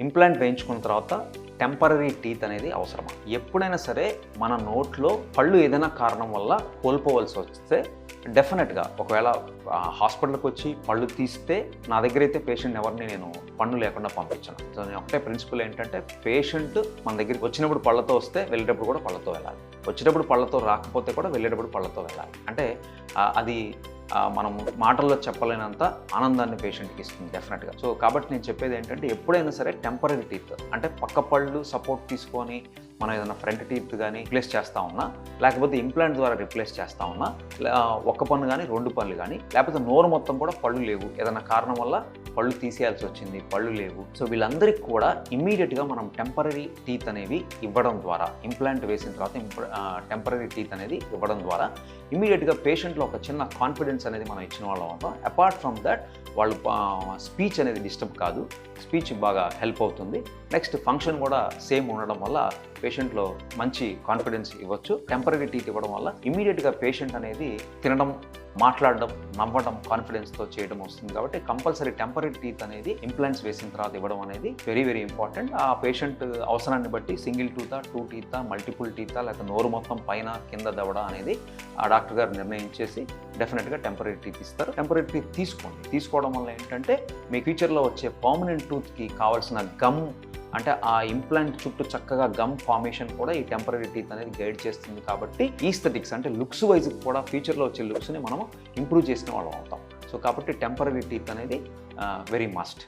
Implant వేయించుకున్న తర్వాత temporary teeth అనేది అవసరమా? ఎప్పుడైనా సరే మన నోట్లో పళ్ళు ఏదైనా కారణం వల్ల కోల్పోవలసి వస్తే డెఫినెట్గా ఒకవేళ హాస్పిటల్కి వచ్చి పళ్ళు తీస్తే నా దగ్గర అయితే పేషెంట్ ఎవరిని నేను పన్ను లేకుండా పంపించను. సో నేను ఒకటే ప్రిన్సిపల్ ఏంటంటే పేషెంట్ మన దగ్గరికి వచ్చినప్పుడు పళ్ళతో వస్తే వెళ్ళేటప్పుడు కూడా పళ్ళతో వెళ్ళాలి. వచ్చేటప్పుడు పళ్ళతో రాకపోతే కూడా వెళ్ళేటప్పుడు పళ్ళతో వెళ్ళాలి. అంటే అది మనం మాటల్లో చెప్పలేనంత ఆనందాన్ని పేషెంట్కి ఇస్తుంది డెఫినెట్గా సో కాబట్టి నేను చెప్పేది ఏంటంటే ఎప్పుడైనా సరే టెంపరీ టీత్ అంటే పక్క పళ్ళు సపోర్ట్ తీసుకొని మనం ఏదైనా ఫ్రంట్ టీత్ కానీ రిప్లేస్ చేస్తూ ఉన్నా లేకపోతే ఇంప్లాంట్ ద్వారా రిప్లేస్ చేస్తా ఉన్నా లే- ఒక్క పన్ను కానీ రెండు పళ్ళు కానీ లేకపోతే నోరు మొత్తం కూడా పళ్ళు లేవు ఏదైనా కారణం వల్ల పళ్ళు తీసేయాల్సి వచ్చింది పళ్ళు లేవు. సో వీళ్ళందరికీ కూడా ఇమీడియట్గా మనం టెంపరీ టీత్ అనేవి ఇవ్వడం ద్వారా ఇంప్లాంట్ వేసిన తర్వాత టెంపరీ టీత్ అనేది ఇవ్వడం ద్వారా ఇమీడియట్గా పేషెంట్లో ఒక చిన్న కాన్ఫిడెన్స్ అనేది మనం ఇచ్చిన వాళ్ళం అవుతాం అపార్ట్ ఫ్రమ్ దట్ వాళ్ళు స్పీచ్ అనేది డిస్టర్బ్ కాదు. స్పీచ్ బాగా హెల్ప్ అవుతుంది. నెక్స్ట్ ఫంక్షన్ కూడా సేమ్ ఉండడం వల్ల పేషెంట్లో మంచి కాన్ఫిడెన్స్ ఇవ్వచ్చు. టెంపరీ టీత్ ఇవ్వడం వల్ల ఇమీడియట్గా పేషెంట్ అనేది తినడం మాట్లాడడం నవ్వడం కాన్ఫిడెన్స్తో చేయడం వస్తుంది కాబట్టి కంపల్సరీ టెంపరీ టీత్ అనేది ఇంప్లాంట్స్ వేసిన తర్వాత ఇవ్వడం అనేది వెరీ వెరీ ఇంపార్టెంట్ ఆ పేషెంట్ అవసరాన్ని బట్టి సింగిల్ టూతా టూ టీతా మల్టిపుల్ టీతా లేకపోతే నోరు మొత్తం పైన కింద దవడ అనేది ఆ డాక్టర్ గారు నిర్ణయించేసి డెఫినెట్గా టెంపరీ టీత్ ఇస్తారు. టెంపరీ టీత్ తీసుకోండి. తీసుకోవడం వల్ల ఏంటంటే మీ ఫ్యూచర్లో వచ్చే పర్మనెంట్ టూత్కి కావాల్సిన గమ్ అంటే ఆ ఇంప్లాంట్ చుట్టూ చక్కగా గమ్ ఫార్మేషన్ కూడా ఈ టెంపరీ టీత్ అనేది గైడ్ చేస్తుంది కాబట్టి ఈస్థెటిక్స్ అంటే లుక్స్ వైజ్ కూడా ఫ్యూచర్లో వచ్చే లుక్స్ని మనం ఇంప్రూవ్ చేసిన వాళ్ళం అవుతాం. సో కాబట్టి టెంపరీ టీత్ అనేది uh, వెరీ మస్ట్